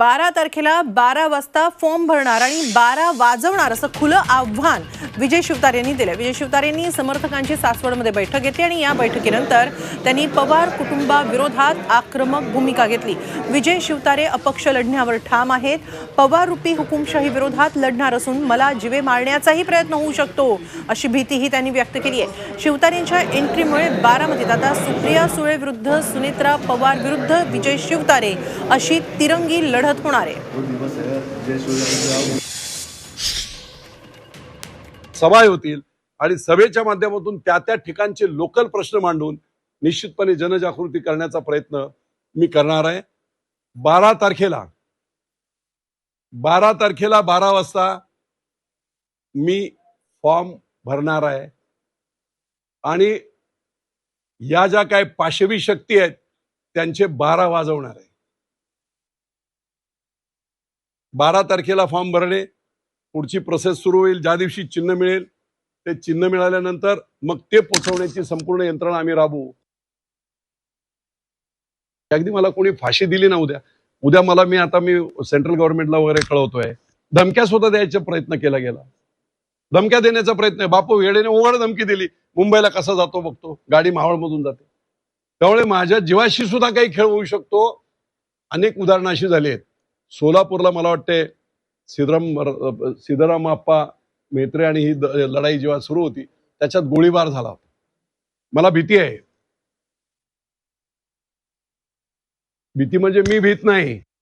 बारा तारखेला बारा वाजता फॉर्म भरणार आणि बारा वाजवणार असं खुलं आव्हान विजय शिवतार यांनी दिलं. विजय शिवतार यांनी समर्थकांची सासवडमध्ये बैठक घेतली आणि या बैठकीनंतर त्यांनी पवार कुटुंबाविरोधात आक्रमक भूमिका घेतली. विजय शिवतारे अपक्ष लढण्यावर ठाम आहेत. पवार रुपी हुकुमशाही विरोधात लढणार असून मला जिवे मारण्याचाही प्रयत्न होऊ शकतो अशी भीतीही त्यांनी व्यक्त केली आहे. शिवतारेंच्या एंट्रीमुळे बारामतीत आता सुप्रिया सुळे विरुद्ध सुनेत्रा पवार विरुद्ध विजय शिवतारे अशी तिरंगी लढत होणार आहे. सभा होतील आणि सभेच्या माध्यमातून त्या त्या ठिकाणचे लोकल प्रश्न मांडून निश्चितपणे जनजागृती करण्याचा प्रयत्न मी करणार आहे. बारा तारखेला बारा तारखेला बारा वाजता मी फॉर्म भरणार आहे. आणि या ज्या काय पाशवी शक्ती आहेत त्यांचे बारा वाजवणार आहे. बारा तारखेला फॉर्म भरणे पुढची प्रोसेस सुरू होईल ज्या दिवशी चिन्ह मिळेल ते चिन्ह मिळाल्यानंतर मग ते पोचवण्याची संपूर्ण यंत्रणा आम्ही राबवू. अगदी मला कोणी फाशी दिली ना उद्या. उद्या मला मी आता मी सेंट्रल गव्हर्नमेंटला वगैरे कळवतोय. धमक्या सुद्धा द्यायचा प्रयत्न केला गेला. धमक्या देण्याचा प्रयत्न आहे. बापू वेळेने उघड धमकी दिली. मुंबईला कसा जातो बघतो. गाडी मावळमधून जाते. त्यामुळे माझ्या जीवाशी सुद्धा काही खेळ होऊ शकतो. अनेक उदाहरणं अशी झाली आहेत. सोलापूरला मला वाटते सिद्धराम सिद्धराम आप्पा मेत्रे आणि ही लढाई जेव्हा सुरू होती त्याच्यात गोळीबार झाला होता. मला भीती आहे. भीती म्हणजे मी भीत नाही.